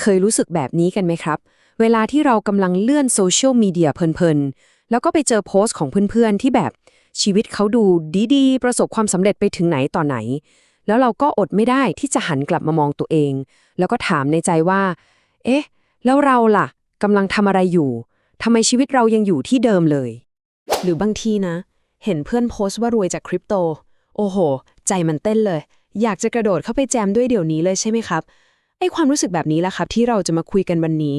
เคยรู้สึกแบบนี้กันไหมครับ เวลาที่เรากำลังเลื่อนโซเชียลมีเดียเพลินๆ แล้วก็ไปเจอโพสต์ของเพื่อนๆ ที่แบบชีวิตเขาดูดีๆ ประสบความสำเร็จไปถึงไหนต่อไหน แล้วเราก็อดไม่ได้ที่จะหันกลับมามองตัวเอง แล้วก็ถามในใจว่า เอ๊ะ แล้วเราล่ะกำลังทำอะไรอยู่ทำไมชีวิตเรายังอยู่ที่เดิมเลย หรือบางทีนะ เห็นเพื่อนโพสต์ว่ารวยจากคริปโต โอ้โห ใจมันเต้นเลย อยากจะกระโดดเข้าไปแจมด้วยเดี๋ยวนี้เลยใช่ไหมครับ ไอ้ความรู้สึกแบบนี้แหละครับ ที่เราจะมาคุยกันวันนี้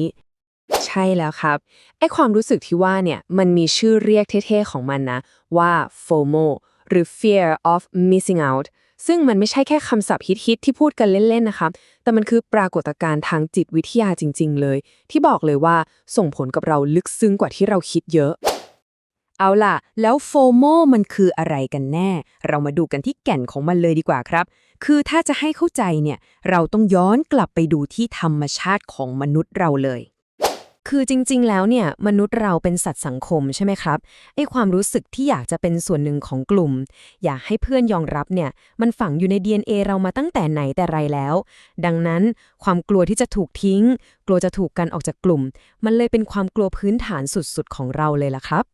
ใช่แล้วครับ ไอ้ความรู้สึกที่ว่าเนี่ย มันมีชื่อเรียกเท่ๆของมันนะ ว่า FOMO หรือ Fear of Missing Out ซึ่งมันไม่ใช่แค่คำศัพท์ฮิตๆที่พูดกันเล่น ๆ นะครับแต่มันคือปรากฏการณ์ทางจิตวิทยาจริง ๆ เลย ที่บอกเลยว่าส่งผลกับเราลึกซึ้งกว่าที่เราคิดเยอะ เอาล่ะ แล้วโฟโมมันคืออะไรกันแน่ เรามาดูกันที่แก่นของมันเลยดีกว่าครับ คือถ้าจะให้เข้าใจเนี่ย เราต้องย้อนกลับไปดูที่ธรรมชาติของมนุษย์เราเลยคือจริง ๆ แล้วเนี่ยมนุษย์เราเป็นสัตว์สังคมใช่ไหมครับไอ้ความรู้สึกที่อยากจะเป็นส่วนหนึ่งของกลุ่ม อยากให้เพื่อนยอมรับเนี่ยมันฝังอยู่ใน DNA เรามาตั้งแต่ไหนแต่ไรแล้ว ดังนั้นความกลัวที่จะถูกทิ้ง กลัวจะถูกกันออกจากกลุ่ม มันเลยเป็นความกลัวพื้นฐานสุดๆ ของเราเลยล่ะครับ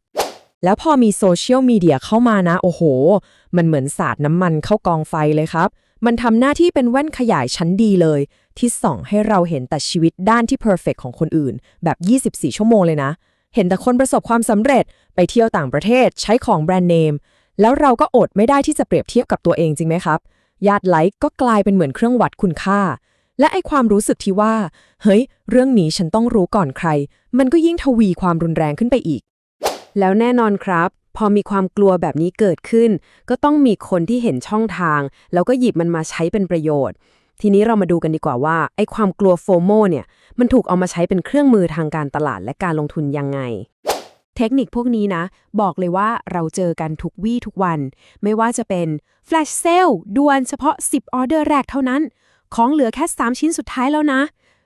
แล้วพอมีโซเชียลมีเดียเข้ามานะ โอ้โห มันเหมือนสาดน้ำมันเข้ากองไฟเลยครับ มันทำหน้าที่เป็นแว่นขยายชั้นดีเลย ที่ส่องให้เราเห็นแต่ชีวิตด้านที่เพอร์เฟกของคนอื่น แบบ 24 ชั่วโมงเลยนะ เห็นแต่คนประสบความสำเร็จไปเที่ยวต่างประเทศใช้ของแบรนด์เนม แล้วเราก็อดไม่ได้ที่จะเปรียบเทียบกับตัวเองจริงไหมครับยอดไลค์ก็กลายเป็นเหมือนเครื่องวัดคุณค่า และไอความรู้สึกที่ว่า เฮ้ย เรื่องนี้ฉันต้องรู้ก่อนใคร มันก็ยิ่งทวีความรุนแรงขึ้นไปอีก แล้วแน่นอนครับ พอมีความกลัวแบบนี้เกิดขึ้น ก็ต้องมีคนที่เห็นช่องทาง แล้วก็หยิบมันมาใช้เป็นประโยชน์ ทีนี้เรามาดูกันดีกว่าว่าไอ้ความกลัวโฟโมเนี่ย มันถูกเอามาใช้เป็นเครื่องมือทางการตลาดและการลงทุนยังไงเทคนิคพวกนี้นะ บอกเลยว่าเราเจอกันทุกวี่ทุกวัน ไม่ว่าจะเป็น Flash Sale ด่วนเฉพาะ 10 ออเดอร์แรกเท่านั้น ของเหลือแค่ 3 ชิ้นสุดท้ายแล้วนะ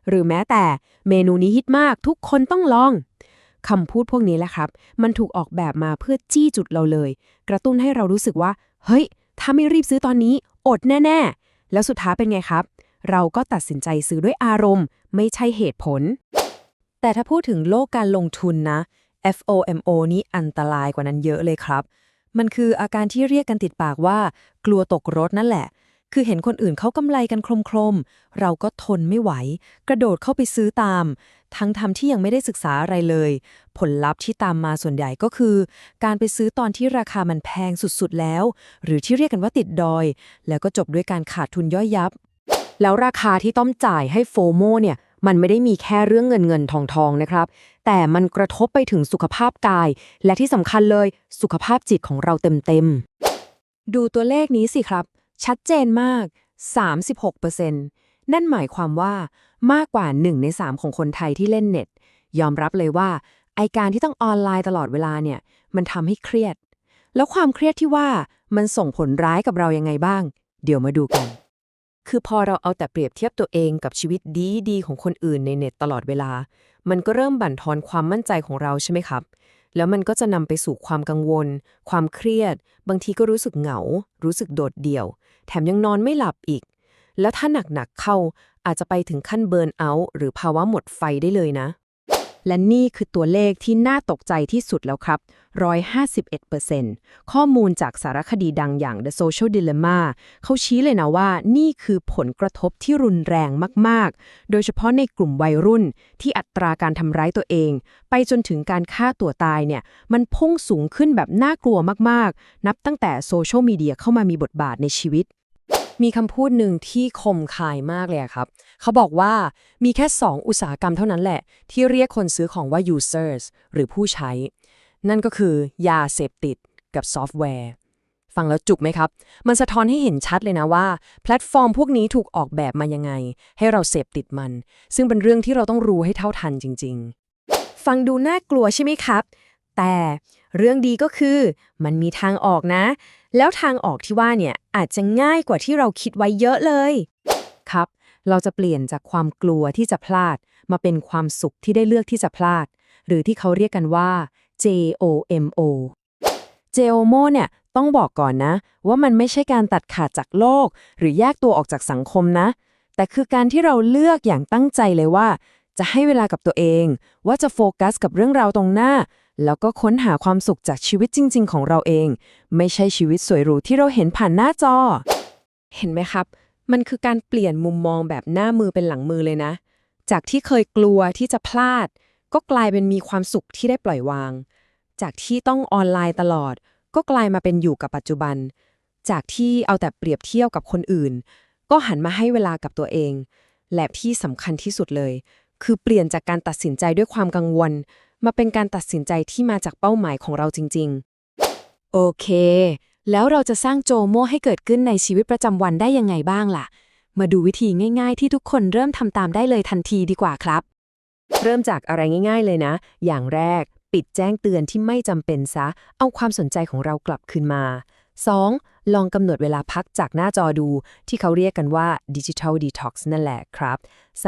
หรือแม้แต่เมนูนี้ฮิตมากทุกคนต้องลอง คำพูดพวกนี้แหละครับ มันถูกออกแบบมาเพื่อจี้จุดเราเลย กระตุ้นให้เรารู้สึกว่า เฮ้ย ถ้าไม่รีบซื้อตอนนี้ อดแน่ ๆ แล้วสุดท้ายเป็นไงครับ เราก็ตัดสินใจซื้อด้วยอารมณ์ ไม่ใช่เหตุผล แต่ถ้าพูดถึงโลกการลงทุนนะ FOMO นี่อันตรายกว่านั้นเยอะเลยครับ มันคืออาการที่เรียกกันติดปากว่า กลัวตกรถนั่นแหละ คือเห็นคนอื่นเขากำไรกันโครมๆ เราก็ทนไม่ไหว กระโดดเข้าไปซื้อตาม ทั้งทำที่ยังไม่ได้ศึกษาอะไรเลย ผลลัพธ์ที่ตามมาส่วนใหญ่ก็คือ การไปซื้อตอนที่ราคามันแพงสุดๆแล้ว หรือที่เรียกกันว่าติดดอย แล้วก็จบด้วยการขาดทุนย่อยยับ แล้วราคาที่ต้องจ่ายให้โฟโมเนี่ยมันไม่ได้มีแค่เรื่องเงินเงินทองทองนะครับ แต่มันกระทบไปถึงสุขภาพกาย และที่สำคัญเลยสุขภาพจิตของเราเต็มๆ ดูตัวเลขนี้สิครับ ชัดเจนมาก 36%นั่นหมายความว่ามากกว่า 1 ใน 3 ของคนไทยที่เล่นเน็ต ยอมรับเลยว่าไอการที่ต้องออนไลน์ตลอดเวลาเนี่ย มันทำให้เครียด แล้วความเครียดที่ว่ามันส่งผลร้ายกับเรายังไงบ้าง เดี๋ยวมาดูกัน คือพอเราเอาแต่เปรียบเทียบตัวเองกับชีวิตดีๆ ของคนอื่นในเน็ตตลอดเวลา มันก็เริ่มบั่นทอนความมั่นใจของเราใช่ไหมครับ แล้วมันก็จะนำไปสู่ความกังวล ความเครียด บางทีก็รู้สึกเหงา รู้สึกโดดเดี่ยว แถมยังนอนไม่หลับอีก แล้วถ้าหนักๆเข้าอาจจะไปถึงขั้นเบิร์นเอาท์หรือภาวะหมดไฟได้เลยนะ และนี่คือตัวเลขที่น่าตกใจที่สุดแล้วครับ 151%ข้อมูลจากสารคดีดังอย่าง The Social Dilemma เขาชี้เลยนะว่านี่คือผลกระทบที่รุนแรงมาก ๆ โดยเฉพาะในกลุ่มวัยรุ่นที่อัตราการทำร้ายตัวเอง ไปจนถึงการฆ่าตัวตายเนี่ย มันพุ่งสูงขึ้นแบบน่ากลัวมาก ๆ นับตั้งแต่โซเชียลมีเดียเข้ามามีบทบาทในชีวิต มีคำพูดหนึ่งที่คมคายมากเลยครับ เขาบอกว่ามีแค่ 2 อุตสาหกรรมเท่านั้นแหละ ที่เรียกคนซื้อของว่า users หรือผู้ใช้ นั่นก็คือยาเสพติดกับซอฟต์แวร์ ฟังแล้วจุกไหมครับ มันสะท้อนให้เห็นชัดเลยนะว่า แพลตฟอร์มพวกนี้ถูกออกแบบมายังไง ให้เราเสพติดมัน ซึ่งเป็นเรื่องที่เราต้องรู้ให้เท่าทันจริง ๆ ฟังดูน่ากลัวใช่ไหมครับ แต่เรื่องดีก็คือมันมีทางออกนะ แล้วทางออกที่ว่าเนี่ยอาจจะง่ายกว่าที่เราคิดไว้เยอะเลย ครับ เราจะเปลี่ยนจากความกลัวที่จะพลาด มาเป็นความสุขที่ได้เลือกที่จะพลาด หรือที่เขาเรียกกันว่า JOMO JOMO เนี่ยต้องบอกก่อนนะ ว่ามันไม่ใช่การตัดขาดจากโลก หรือแยกตัวออกจากสังคมนะ แต่คือการที่เราเลือกอย่างตั้งใจเลยว่า จะให้เวลากับตัวเอง ว่าจะโฟกัสกับเรื่องราวตรงหน้า แล้วก็ค้นหาความสุขจากชีวิตจริง ๆ ของเราเอง ไม่ใช่ชีวิตสวยหรูที่เราเห็นผ่านหน้าจอ เห็นไหมครับ มันคือการเปลี่ยนมุมมองแบบหน้ามือเป็นหลังมือเลยนะ จากที่เคยกลัวที่จะพลาด ก็กลายเป็นมีความสุขที่ได้ปล่อยวาง จากที่ต้องออนไลน์ตลอด ก็กลายมาเป็นอยู่กับปัจจุบัน จากที่เอาแต่เปรียบเทียบกับคนอื่น ก็หันมาให้เวลากับตัวเอง และที่สำคัญที่สุดเลย คือเปลี่ยนจากการตัดสินใจด้วยความกังวล มาเป็นการตัดสินใจที่มาจากเป้าหมายของเราจริง ๆ โอเค แล้วเราจะสร้างโจโม่ให้เกิดขึ้นในชีวิตประจำวันได้ยังไงบ้างล่ะ มาดูวิธีง่ายๆ ที่ทุกคนเริ่มทำตามได้เลยทันทีดีกว่าครับ เริ่มจากอะไรง่าย ๆ เลยนะ อย่างแรก ปิดแจ้งเตือนที่ไม่จำเป็นซะ เอาความสนใจของเรากลับคืนมา 2. ลองกำหนดเวลาพักจากหน้าจอดู ที่เขาเรียกกันว่า Digital Detox นั่นแหละครับ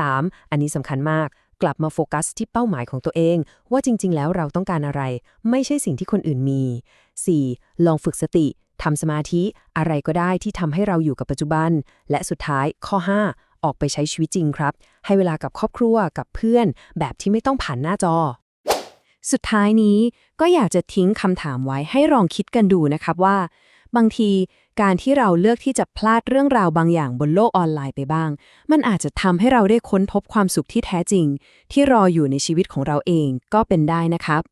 3. อันนี้สำคัญมาก กลับมาโฟกัสที่เป้าหมายของตัวเอง ว่าจริง ๆ แล้วเราต้องการอะไร ไม่ใช่สิ่งที่คนอื่นมี 4. ลองฝึกสติทำสมาธิอะไรก็ได้ที่ทำให้เราอยู่กับปัจจุบัน และสุดท้ายข้อ 5 ออกไปใช้ชีวิตจริงครับ ให้เวลากับครอบครัวกับเพื่อน แบบที่ไม่ต้องผ่านหน้าจอ สุดท้ายนี้ก็อยากจะทิ้งคำถามไว้ให้ลองคิดกันดูนะครับว่า บางที การที่เราเลือกที่จะพลาดเรื่องราวบางอย่างบนโลกออนไลน์ไปบ้าง มันอาจจะทำให้เราได้ค้นพบความสุขที่แท้จริง ที่รออยู่ในชีวิตของเราเองก็เป็นได้นะครับ